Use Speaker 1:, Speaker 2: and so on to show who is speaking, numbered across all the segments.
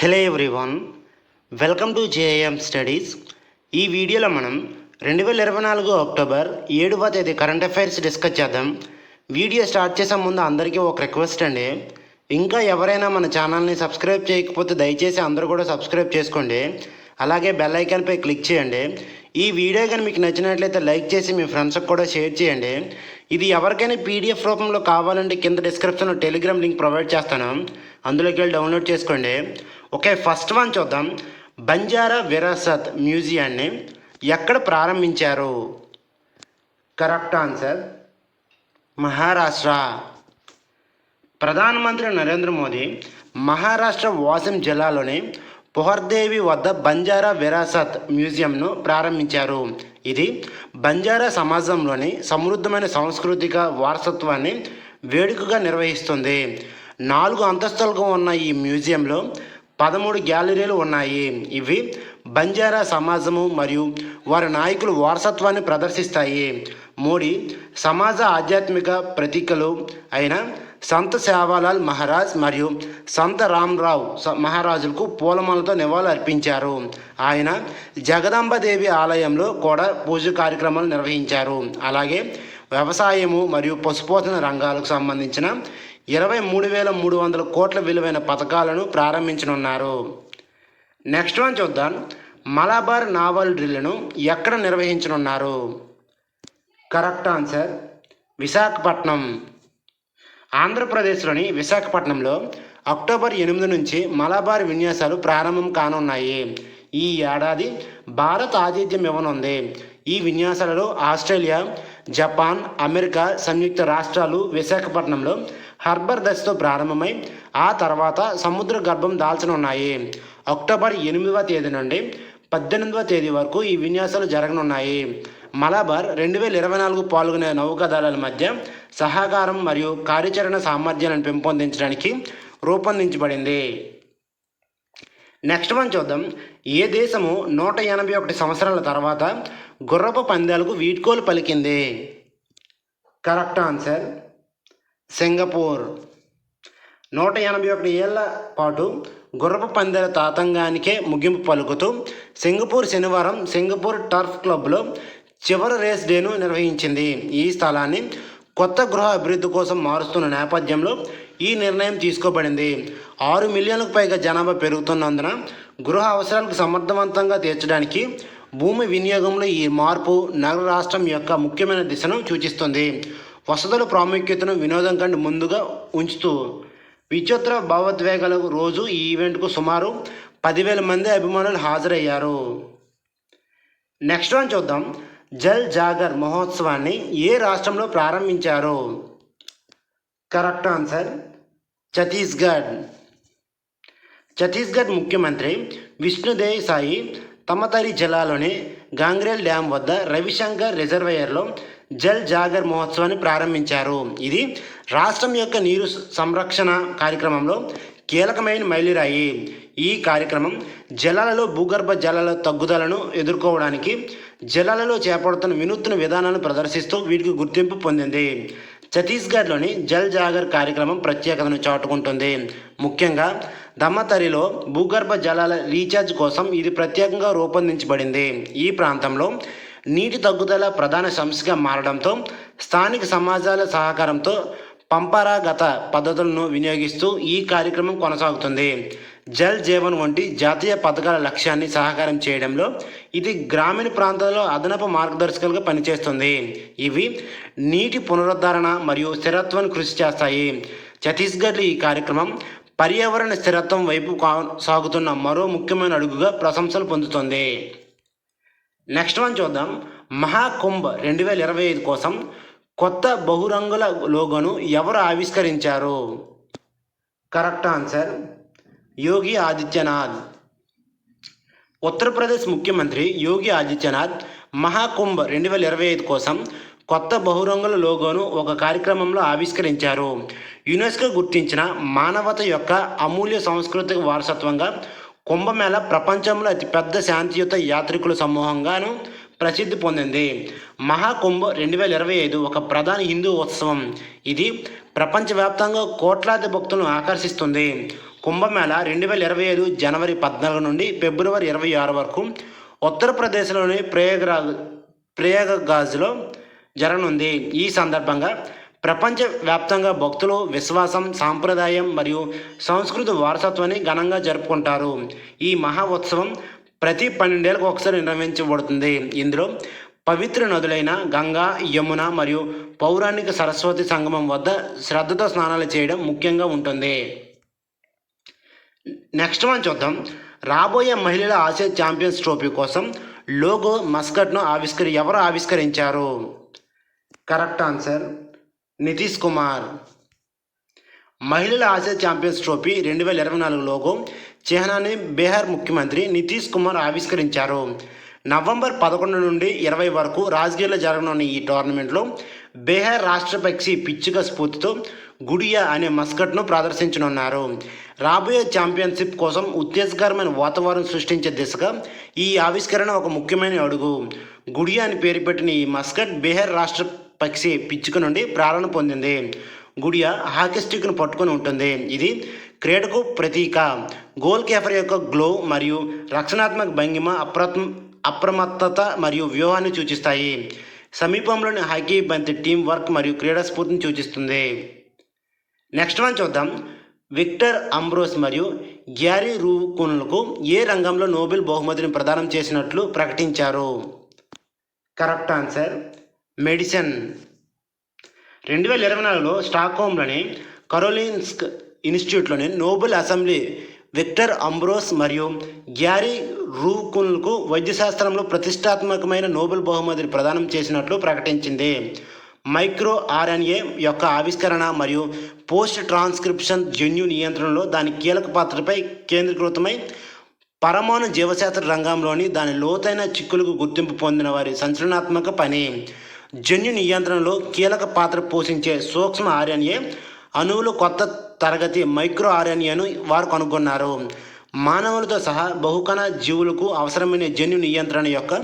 Speaker 1: Hello everyone welcome to JM studies. ఈ వీడియోలో మనం రెండు వేల ఇరవై నాలుగు అక్టోబర్ ఏడవ తేదీ కరెంట్ అఫైర్స్ డిస్కస్ చేద్దాం. వీడియో స్టార్ట్ చేసే ముందు అందరికీ ఒక రిక్వెస్ట్ అండి. ఇంకా ఎవరైనా మన ఛానల్ని సబ్స్క్రైబ్ చేయకపోతే దయచేసి అందరూ కూడా సబ్స్క్రైబ్ చేసుకోండి. అలాగే బెల్ ఐకాన్పై క్లిక్ చేయండి. ఈ వీడియో కానీ మీకు నచ్చినట్లయితే లైక్ చేసి మీ ఫ్రెండ్స్కి కూడా షేర్ చేయండి. ఇది ఎవరికైనా పీడిఎఫ్ రూపంలో కావాలంటే కింద డిస్క్రిప్షన్లో టెలిగ్రామ్ లింక్ ప్రొవైడ్ చేస్తాను. అందులోకి వెళ్ళి డౌన్లోడ్ చేసుకోండి. ఓకే ఫస్ట్ వన్ చూద్దాం. బంజారా విరాసత్ మ్యూజియాన్ని ఎక్కడ ప్రారంభించారు? Correct answer Maharashtra. ప్రధానమంత్రి నరేంద్ర మోదీ మహారాష్ట్ర వాసిం జిల్లాలోని పుహర్దేవి వద్ద బంజారా విరాసత్ మ్యూజియంను ప్రారంభించారు. ఇది బంజారా సమాజంలోని సమృద్ధమైన సాంస్కృతిక వారసత్వాన్ని వేడుకగా నిర్వహిస్తుంది. నాలుగు అంతస్తులుగా ఉన్న ఈ మ్యూజియంలో పదమూడు గ్యాలరీలు ఉన్నాయి. ఇవి బంజారా సమాజము మరియు వారి నాయకులు వారసత్వాన్ని ప్రదర్శిస్తాయి. మోడీ సమాజ ఆధ్యాత్మిక ప్రతీకలు అయిన సంత సేవాలాల్ మహారాజ్ మరియు సంత రామ్రావు స- మహారాజులకు పూలమాలతో నివాళులు అర్పించారు. ఆయన జగదాంబదేవి ఆలయంలో కూడా పూజ కార్యక్రమాలు నిర్వహించారు. అలాగే వ్యవసాయము మరియు పశుపోషణ రంగాలకు సంబంధించిన ఇరవై మూడు వేల మూడు వందల కోట్ల విలువైన పథకాలను ప్రారంభించనున్నారు. నెక్స్ట్ వన్ చూద్దాం. మలబార్ నావల్ డ్రిల్ను ఎక్కడ నిర్వహించనున్నారు? Correct answer Visakhapatnam. ఆంధ్రప్రదేశ్లోని విశాఖపట్నంలో అక్టోబర్ ఎనిమిది నుంచి మలబార్ విన్యాసాలు ప్రారంభం కానున్నాయి. ఈ ఏడాది భారత్ ఆతిథ్యం ఇవ్వనుంది. ఈ విన్యాసాలలో ఆస్ట్రేలియా జపాన్ అమెరికా సంయుక్త రాష్ట్రాలు విశాఖపట్నంలో హర్బర్ దశతో ప్రారంభమై ఆ తర్వాత సముద్ర గర్భం దాల్చనున్నాయి అక్టోబర్ ఎనిమిదవ తేదీ నుండి పద్దెనిమిదవ తేదీ వరకు ఈ విన్యాసాలు జరగనున్నాయి. మలబార్ రెండు వేల ఇరవై నాలుగు పాల్గొనే నౌకాదళాల మధ్య సహకారం మరియు కార్యాచరణ సామర్థ్యాలను పెంపొందించడానికి రూపొందించబడింది. నెక్స్ట్ వన్ చూద్దాం. ఏ దేశము నూట ఎనభై ఒకటి సంవత్సరాల తర్వాత గుర్రపు పందాలకు వీడ్కోలు పలికింది? Correct answer Singapore. నూట ఎనభై ఒకటి ఏళ్ళ పాటు గుర్రపు పందెల తాతంగానికే ముగింపు పలుకుతూ సింగపూర్ శనివారం సింగపూర్ టర్ఫ్ క్లబ్లో చివరి రేస్ డేను నిర్వహించింది. ఈ స్థలాన్ని కొత్త గృహ అభివృద్ధి కోసం మారుస్తున్న నేపథ్యంలో ఈ నిర్ణయం తీసుకోబడింది. ఆరు మిలియన్లకు పైగా జనాభా పెరుగుతున్నందున గృహ అవసరాలకు సమర్థవంతంగా తీర్చడానికి భూమి వినియోగంలో ఈ మార్పు నగర రాష్ట్రం యొక్క ముఖ్యమైన దిశను సూచిస్తుంది. వసతుల ప్రాముఖ్యతను వినోదం కంటే ముందుగా ఉంచుతూ విచిత్ర భావోద్వేగాలకు రోజు ఈ ఈవెంట్కు సుమారు పదివేల మంది అభిమానులు హాజరయ్యారు. నెక్స్ట్ వన్ చూద్దాం. జల్ జాగర్ మహోత్సవాన్ని ఏ రాష్ట్రంలో ప్రారంభించారు? Correct answer Chhattisgarh. ఛత్తీస్గఢ్ ముఖ్యమంత్రి విష్ణుదేవ్ సాయి తమతరి జిల్లాలోని గాంగ్రేల్ డ్యాం వద్ద రవిశంకర్ రిజర్వేయర్లో జల్ జాగర్ మహోత్సవాన్ని ప్రారంభించారు. ఇది రాష్ట్రం యొక్క నీరు సంరక్షణ కార్యక్రమంలో కీలకమైన మైలురాయి. ఈ కార్యక్రమం జలాలలో భూగర్భ జలాల తగ్గుదలను ఎదుర్కోవడానికి జలాలలో చేపడుతున్న వినూత్న విధానాలను ప్రదర్శిస్తూ వీటికి గుర్తింపు పొందింది. ఛత్తీస్గఢ్లోని జల్ జాగర్ కార్యక్రమం ప్రత్యేకతను చాటుకుంటుంది. ముఖ్యంగా దమ్మతరిలో భూగర్భ జలాల రీఛార్జ్ కోసం ఇది ప్రత్యేకంగా రూపొందించబడింది. ఈ ప్రాంతంలో నీటి తగ్గుదల ప్రధాన సమస్యగా మారడంతో స్థానిక సమాజాల సహకారంతో పంపరాగత పద్ధతులను వినియోగిస్తూ ఈ కార్యక్రమం కొనసాగుతుంది. జల్ జీవన్ వంటి జాతీయ పథకాల లక్ష్యాన్ని సహకారం చేయడంలో ఇది గ్రామీణ ప్రాంతాల్లో అదనపు మార్గదర్శకాలుగా పనిచేస్తుంది. ఇవి నీటి పునరుద్ధరణ మరియు స్థిరత్వాన్ని కృషి చేస్తాయి. ఛత్తీస్గఢ్లో ఈ కార్యక్రమం పర్యావరణ స్థిరత్వం వైపు కా- సాగుతున్న మరో ముఖ్యమైన అడుగుగా ప్రశంసలు పొందుతుంది. నెక్స్ట్ వన్ చూద్దాం. మహాకుంభ్ రెండు వేల ఇరవై ఐదు కోసం కొత్త బహురంగుల లోగోను ఎవరు ఆవిష్కరించారు? Correct answer Yogi Adityanath. Uttar Pradesh ముఖ్యమంత్రి యోగి ఆదిత్యనాథ్ మహాకుంభ్ రెండు వేల ఇరవై ఐదు కోసం కొత్త బహురంగుల లోగోను ఒక కార్యక్రమంలో ఆవిష్కరించారు. యునెస్కో గుర్తించిన మానవత యొక్క అమూల్య సాంస్కృతిక వారసత్వంగా కుంభమేళ ప్రపంచంలో అతిపెద్ద శాంతియుత యాత్రికుల సమూహంగాను ప్రసిద్ధి పొందింది. మహాకుంభ రెండు వేల ఇరవై ఐదు ఒక ప్రధాన హిందూ ఉత్సవం. ఇది ప్రపంచవ్యాప్తంగా కోట్లాది భక్తులను ఆకర్షిస్తుంది. కుంభమేళ రెండు వేల ఇరవై ఐదు జనవరి పద్నాలుగు నుండి ఫిబ్రవరి ఇరవై ఆరు వరకు ఉత్తరప్రదేశ్లోని ప్రయాగరాజ్ ప్రయాగరాజ్లో జరగనుంది. ఈ సందర్భంగా ప్రపంచవ్యాప్తంగా భక్తులు విశ్వాసం సాంప్రదాయం మరియు సంస్కృతి వారసత్వాన్ని ఘనంగా జరుపుకుంటారు. ఈ మహా ఉత్సవం ప్రతి పన్నెండేళ్ళకు ఒకసారి నిర్వహించబడుతుంది. ఇందులో పవిత్ర నదులైన గంగా యమున మరియు పౌరాణిక సరస్వతి సంగమం వద్ద శ్రద్ధతో స్నానాలు చేయడం ముఖ్యంగా ఉంటుంది. నెక్స్ట్ మనం చూద్దాం. రాబోయే మహిళల ఆసియా ఛాంపియన్స్ ట్రోఫీ కోసం లోగో మస్కట్ను ఆవిష్కరి ఎవరు ఆవిష్కరించారు? Correct answer Nitish Kumar. మహిళల ఆసియా ఛాంపియన్స్ ట్రోఫీ రెండు వేల ఇరవై నాలుగు లోగో చిహ్నాన్ని బీహార్ ముఖ్యమంత్రి నితీష్ కుమార్ ఆవిష్కరించారు. నవంబర్ పదకొండు నుండి ఇరవై వరకు రాజగిరిలో జరగనున్న ఈ టోర్నమెంట్లో బీహార్ రాష్ట్ర పక్షి పిచ్చుక స్ఫూర్తితో గుడియా అనే మస్కట్ను ప్రదర్శించనున్నారు. రాబోయే ఛాంపియన్షిప్ కోసం ఉత్తేజకరమైన వాతావరణం సృష్టించే దిశగా ఈ ఆవిష్కరణ ఒక ముఖ్యమైన అడుగు. గుడియా అని పేరు పెట్టిన ఈ మస్కట్ బీహార్ రాష్ట్ర పక్షి పిచ్చుక నుండి ప్రేరణ పొందింది. గుడియా హాకీ స్టిక్ను పట్టుకొని ఉంటుంది. ఇది క్రీడకు ప్రతీక. గోల్ కీపర్ యొక్క గ్లో మరియు రక్షణాత్మక భంగిమ అప్రమ అప్రమత్తత మరియు వ్యూహాన్ని సూచిస్తాయి. సమీపంలోని హాకీ బంతి టీం వర్క్ మరియు క్రీడా స్ఫూర్తిని సూచిస్తుంది. నెక్స్ట్ వన్ చూద్దాం. విక్టర్ అంబ్రోస్ మరియు గ్యారీ రూకున్లకు ఏ రంగంలో నోబెల్ బహుమతిని ప్రదానం చేసినట్లు ప్రకటించారు? Correct answer medicine. రెండు వేల ఇరవై నాలుగులో స్టాక్హోమ్లోని కరోలిన్స్క్ ఇన్స్టిట్యూట్లోని నోబెల్ అసెంబ్లీ విక్టర్ అంబ్రోస్ మరియు గ్యారీ రూకున్లకు వైద్యశాస్త్రంలో ప్రతిష్టాత్మకమైన నోబెల్ బహుమతిని ప్రదానం చేసినట్లు ప్రకటించింది. మైక్రో ఆర్ఎన్ఏ యొక్క ఆవిష్కరణ మరియు పోస్ట్ ట్రాన్స్క్రిప్షన్ జన్యు నియంత్రణలో దాని కీలక పాత్రపై కేంద్రీకృతమై పరమాణు జీవశాస్త్ర రంగంలోని దాని లోతైన చిక్కులకు గుర్తింపు పొందిన వారి సంచలనాత్మక పని. జన్యు నియంత్రణలో కీలక పాత్ర పోషించే సూక్ష్మ ఆర్ఎన్ఏ అణువులు కొత్త తరగతి మైక్రో ఆర్ఎన్ఏను వారు కనుగొన్నారు. మానవులతో సహా బహుకణ జీవులకు అవసరమైన జన్యు నియంత్రణ యొక్క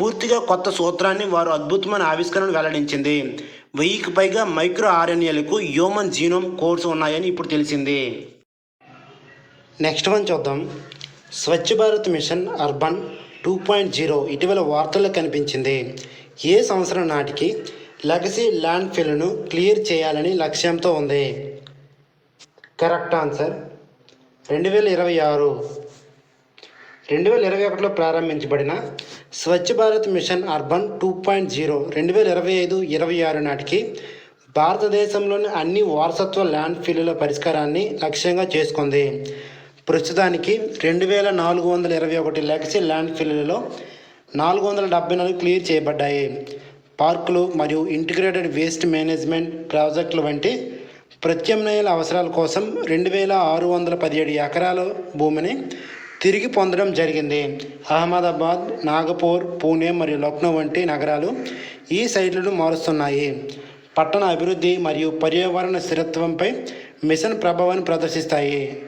Speaker 1: పూర్తిగా కొత్త సూత్రాన్ని వారు అద్భుతమైన ఆవిష్కరణ వెల్లడించింది. వెయ్యికి పైగా మైక్రో ఆర్ఎన్ఏలకు హ్యూమన్ జీనోమ్ కోర్సు ఉన్నాయని ఇప్పుడు తెలిసింది. నెక్స్ట్ వన్ చూద్దాం. Swachh Bharat mission urban two point zero ఇటీవల వార్తల్లో కనిపించింది. ఏ సంవత్సరం నాటికి లెగసీ ల్యాండ్ ఫిల్ను క్లియర్ చేయాలని లక్ష్యంతో ఉంది? కరెక్ట్ ఆన్సర్ రెండు వేల ఇరవై ఆరు. రెండు వేల ఇరవై ఒకటిలో ప్రారంభించబడిన Swachh Bharat mission urban two point zero రెండు వేల ఇరవై ఐదు ఇరవై ఆరు నాటికి భారతదేశంలోని అన్ని వారసత్వ ల్యాండ్ ఫీల్డ్ల పరిష్కారాన్ని లక్ష్యంగా చేసుకుంది. ప్రస్తుతానికి రెండు వేల నాలుగు వందల ఇరవై ఒకటి లెగసీ ల్యాండ్ ఫీల్డ్లలో నాలుగు వందల డెబ్బై నాలుగు క్లియర్ చేయబడ్డాయి. పార్కులు మరియు ఇంటిగ్రేటెడ్ వేస్ట్ మేనేజ్మెంట్ ప్రాజెక్టులు వంటి ప్రత్యామ్నాయాల అవసరాల కోసం రెండు వేల ఆరు వందల పదిహేడు ఎకరాల భూమిని తిరిగి పొందడం జరిగింది. అహ్మదాబాద్ నాగపూర్ పూణే మరియు లక్నో వంటి నగరాలు ఈ సైట్లను మారుస్తున్నాయి. పట్టణ అభివృద్ధి మరియు పర్యావరణ స్థిరత్వంపై మిషన్ ప్రభావాన్ని ప్రదర్శిస్తాయి.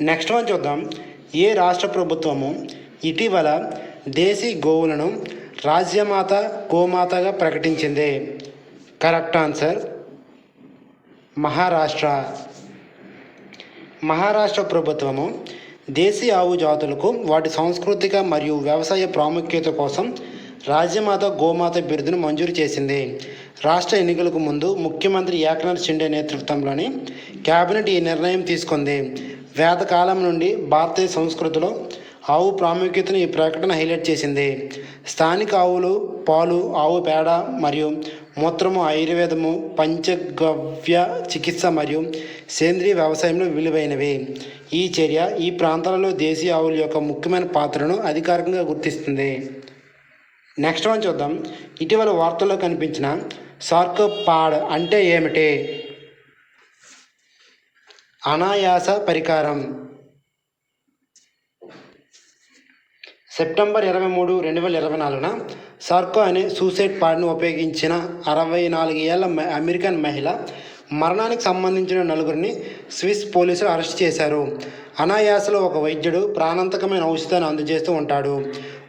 Speaker 1: నెక్స్ట్ వన్ చూద్దాం. ఏ రాష్ట్ర ప్రభుత్వము ఇటీవల దేశీ గోవులను రాజ్యమాత గోమాతగా ప్రకటించింది. Correct answer Maharashtra. మహారాష్ట్ర ప్రభుత్వము దేశీ ఆవు జాతులకు వాటి సాంస్కృతిక మరియు వ్యవసాయ ప్రాముఖ్యత కోసం రాజ్యమాత గోమాత బిరుదును మంజూరు చేసింది. రాష్ట్ర ఎన్నికలకు ముందు ముఖ్యమంత్రి ఏకనాథ్ షిండే నేతృత్వంలోని కేబినెట్ ఈ నిర్ణయం తీసుకుంది. వేదకాలం నుండి భారతీయ సంస్కృతిలో ఆవు ప్రాముఖ్యతను ఈ ప్రకటన హైలైట్ చేసింది. స్థానిక ఆవులు పాలు ఆవు పేడ మరియు మూత్రము ఆయుర్వేదము పంచగవ్య చికిత్స మరియు సేంద్రియ వ్యవసాయంలో విలువైనవి. ఈ చర్య ఈ ప్రాంతాలలో దేశీయ ఆవుల యొక్క ముఖ్యమైన పాత్రను అధికారికంగా గుర్తిస్తుంది. నెక్స్ట్ వన్ చూద్దాం. ఇటీవల వార్తల్లో కనిపించిన సార్కోపాడ్ అంటే ఏమిటి? అనాయాస పరికారం. సెప్టెంబర్ ఇరవై మూడు రెండు వేల ఇరవై నాలుగున సార్కో అనే సూసైడ్ పాడ్ను ఉపయోగించిన అరవై నాలుగు ఏళ్ళ అమెరికన్ మహిళ మరణానికి సంబంధించిన నలుగురిని స్విస్ పోలీసులు అరెస్ట్ చేశారు. అనాయాసలో ఒక వైద్యుడు ప్రాణాంతకమైన ఔషధాన్ని అందజేస్తూ ఉంటాడు.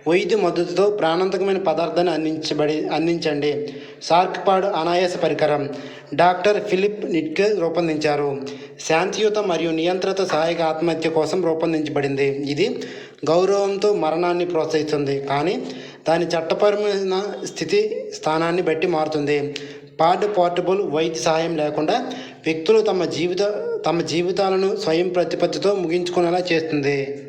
Speaker 1: వైద్య మద్దతుతో ప్రాణాంతకమైన పదార్థాన్ని అందించబడి అందించండి. సార్క్పాడ్ అనాయాస పరికరం. డాక్టర్ ఫిలిప్ నిట్కే రూపొందించారు. శాంతియుత మరియు నియంత్రిత సహాయక ఆత్మహత్య కోసం రూపొందించబడింది. ఇది గౌరవంతో మరణాన్ని ప్రోత్సహిస్తుంది కానీ దాని చట్టపరమైన స్థితి స్థానాన్ని బట్టి మారుతుంది. పాడ్ పోర్టబుల్ వైద్య సహాయం లేకుండా వ్యక్తులు తమ జీవిత తమ జీవితాలను స్వయం ప్రతిపత్తితో ముగించుకునేలా చేస్తుంది.